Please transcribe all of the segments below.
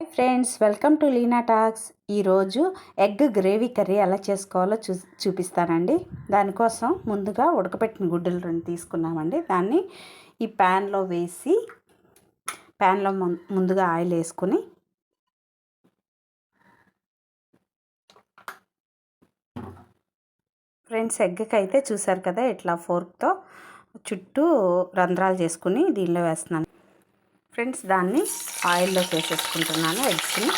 Friends welcome to Leena talks. ఈరోజు egg gravy curry ఎలా చేసుకోవాలో చూ చూపిస్తానండి. దానికోసం ముందుగా ఉడకపెట్టిన గుడ్డలు రెండు తీసుకున్నామండి. దాన్ని ఈ ప్యాన్లో వేసి ప్యాన్లో ముందుగా ఆయిల్ వేసుకుని ఫ్రెండ్స్ ఎగ్కి అయితే చూసారు కదా ఇట్లా ఫోర్క్తో చుట్టూ రంధ్రాలు చేసుకుని దీనిలో వేస్తున్నాను. ఫ్రెండ్స్ దాన్ని ఆయిల్లో వేసేసుకుంటున్నాను ఎగ్స్ని.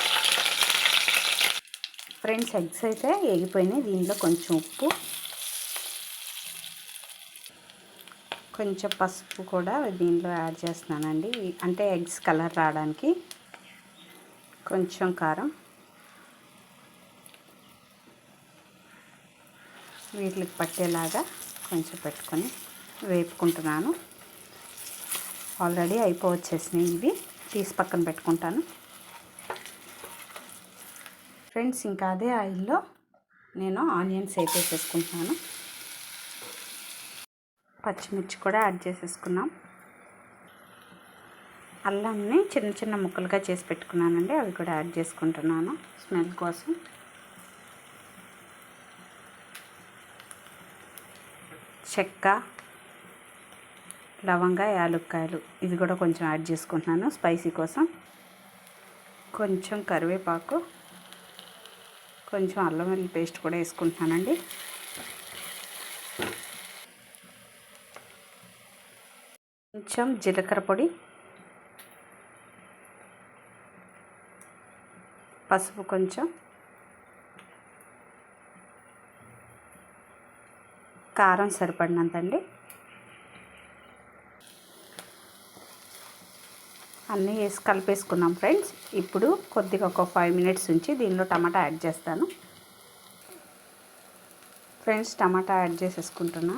ఫ్రెండ్స్ ఎగ్స్ అయితే ఎగిపోయినాయి దీనిలో కొంచెం ఉప్పు కొంచెం పసుపు కూడా దీనిలో యాడ్ చేస్తున్నానండి. అంటే ఎగ్స్ కలర్ రావడానికి కొంచెం కారం వీటికి పట్టేలాగా కొంచెం పెట్టుకొని వేపుకుంటున్నాను. ఆల్రెడీ అయిపోవచ్చేసినాయి ఇవి. తీసి పక్కన పెట్టుకుంటాను. ఫ్రెండ్స్ ఇంకా అదే ఆయిల్లో నేను ఆనియన్స్ వేసేసుకుంటున్నాను పచ్చిమిర్చి కూడా యాడ్ చేసేసుకున్నాం. అల్లంని చిన్న చిన్న ముక్కలుగా చేసి పెట్టుకున్నానండి. అవి కూడా యాడ్ చేసుకుంటున్నాను స్మెల్ కోసం. చెక్క లవంగా యాలుక్కాయలు. ఇది కూడా కొంచెం యాడ్ చేసుకుంటున్నాను స్పైసీ కోసం. కొంచెం కరివేపాకు కొంచెం అల్లం వెల్లి పేస్ట్ కూడా వేసుకుంటున్నానండి. కొంచెం జీలకర్ర పొడి పసుపు కొంచెం కారం సరిపడినంతండి. అన్నీ వేసి కలిపేసుకున్నాం ఫ్రెండ్స్. ఇప్పుడు కొద్దిగా ఒక ఫైవ్ మినిట్స్ ఉంచి దీనిలో టమాటా యాడ్ చేస్తాను. ఫ్రెండ్స్ టమాటా యాడ్ చేసేసుకుంటున్నా.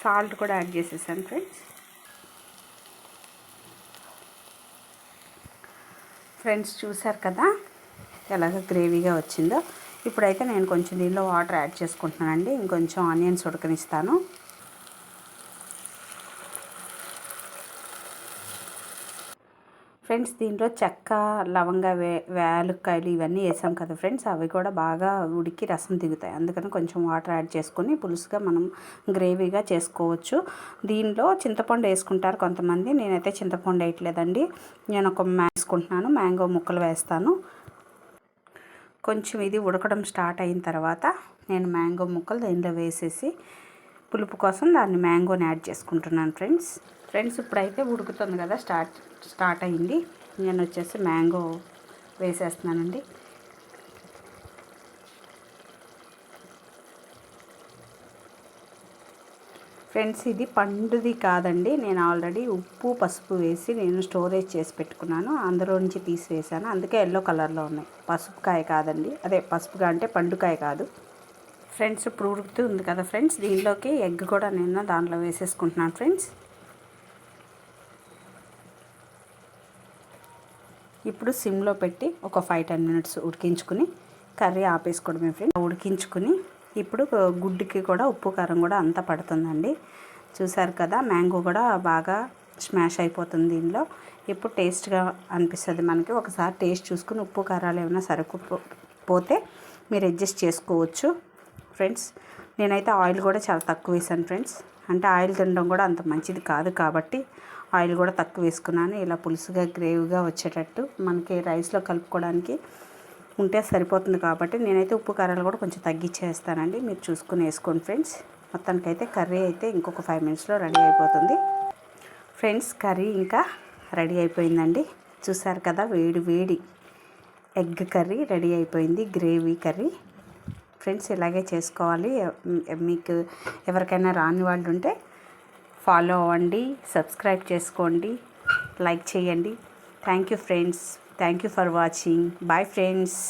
సాల్ట్ కూడా యాడ్ చేసేసాను ఫ్రెండ్స్. ఫ్రెండ్స్ చూసారు కదా ఎలాగ గ్రేవీగా వచ్చిందో? ఇప్పుడైతే నేను కొంచెం దీనిలో వాటర్ యాడ్ చేసుకుంటున్నానండి. ఇంకొంచెం ఆనియన్స్ ఉడకనిస్తాను. ఫ్రెండ్స్ దీంట్లో చెక్క లవంగా వే వేలుక్కాయలు ఇవన్నీ వేసాం కదా ఫ్రెండ్స్ అవి కూడా బాగా ఉడికి రసం దిగుతాయి. అందుకని కొంచెం వాటర్ యాడ్ చేసుకొని పులుసుగా మనం గ్రేవీగా చేసుకోవచ్చు. దీనిలో చింతపండు వేసుకుంటారు కొంతమంది. నేనైతే చింతపండు వేయట్లేదండి. నేను ఒక వేసుకుంటున్నాను. మ్యాంగో ముక్కలు వేస్తాను. కొంచెం ఇది ఉడకడం స్టార్ట్ అయిన తర్వాత నేను మ్యాంగో ముక్కలు దీనిలో వేసేసి పులుపు కోసం దాన్ని మ్యాంగోని యాడ్ చేసుకుంటున్నాను ఫ్రెండ్స్. ఫ్రెండ్స్ ఇప్పుడైతే ఉడుకుతుంది కదా స్టార్ట్ స్టార్ట్ అయింది. నేను వచ్చేసి మ్యాంగో వేసేస్తున్నానండి. ఫ్రెండ్స్ ఇది పండుది కాదండి. నేను ఆల్రెడీ ఉప్పు పసుపు వేసి నేను స్టోరేజ్ చేసి పెట్టుకున్నాను. అందులో నుంచి తీసివేసాను అందుకే ఎల్లో కలర్లో ఉన్నాయి. పసుపుకాయ కాదండి. అదే పసుపుగా అంటే పండుకాయ కాదు. ఫ్రెండ్స్ ఇప్పుడు ఉడుకుతూ ఉంది కదా ఫ్రెండ్స్ దీనిలోకి ఎగ్ కూడా నేను దాంట్లో వేసేసుకుంటున్నాను ఫ్రెండ్స్. ఇప్పుడు సిమ్లో పెట్టి ఒక ఫైవ్ టెన్ మినిట్స్ ఉడికించుకుని కర్రీ ఆపేసుకోవడమే ఫ్రెండ్స్. ఉడికించుకుని ఇప్పుడు గుడ్డుకి కూడా ఉప్పు కారం కూడా అంతా పడుతుందండి. చూసారు కదా మ్యాంగో కూడా బాగా స్మాష్ అయిపోతుంది దీనిలో ఇప్పుడు టేస్ట్గా అనిపిస్తుంది మనకి. ఒకసారి టేస్ట్ చూసుకుని ఉప్పు కారాలు ఏమైనా సరుకు పోతే మీరు అడ్జస్ట్ చేసుకోవచ్చు. ఫ్రెండ్స్. నేనైతే ఆయిల్ కూడా చాలా తక్కువ వేసాను ఫ్రెండ్స్. అంటే ఆయిల్ తినడం కూడా అంత మంచిది కాదు కాబట్టి ఆయిల్ కూడా తక్కువ వేసుకున్నాను. ఇలా పులుసుగా గ్రేవీగా వచ్చేటట్టు మనకి రైస్లో కలుపుకోవడానికి ఉంటే సరిపోతుంది కాబట్టి నేనైతే ఉప్పు కారాలు కూడా కొంచెం తగ్గించేస్తానండి. మీరు చూసుకుని వేసుకోండి ఫ్రెండ్స్. మొత్తానికైతే కర్రీ అయితే ఇంకొక ఫైవ్ మినిట్స్లో రెడీ అయిపోతుంది. ఫ్రెండ్స్ కర్రీ ఇంకా రెడీ అయిపోయిందండి. చూసారు కదా వేడి వేడి ఎగ్ కర్రీ రెడీ అయిపోయింది. Gravy curry. ఫ్రెండ్స్ ఇలాగే చేసుకోవాలి. మీకు ఎవరికైనా రాని వాళ్ళు ఉంటే ఫాలో అవ్వండి సబ్స్క్రైబ్ చేసుకోండి లైక్ చేయండి. Thank you friends. Thank you for watching. Bye friends.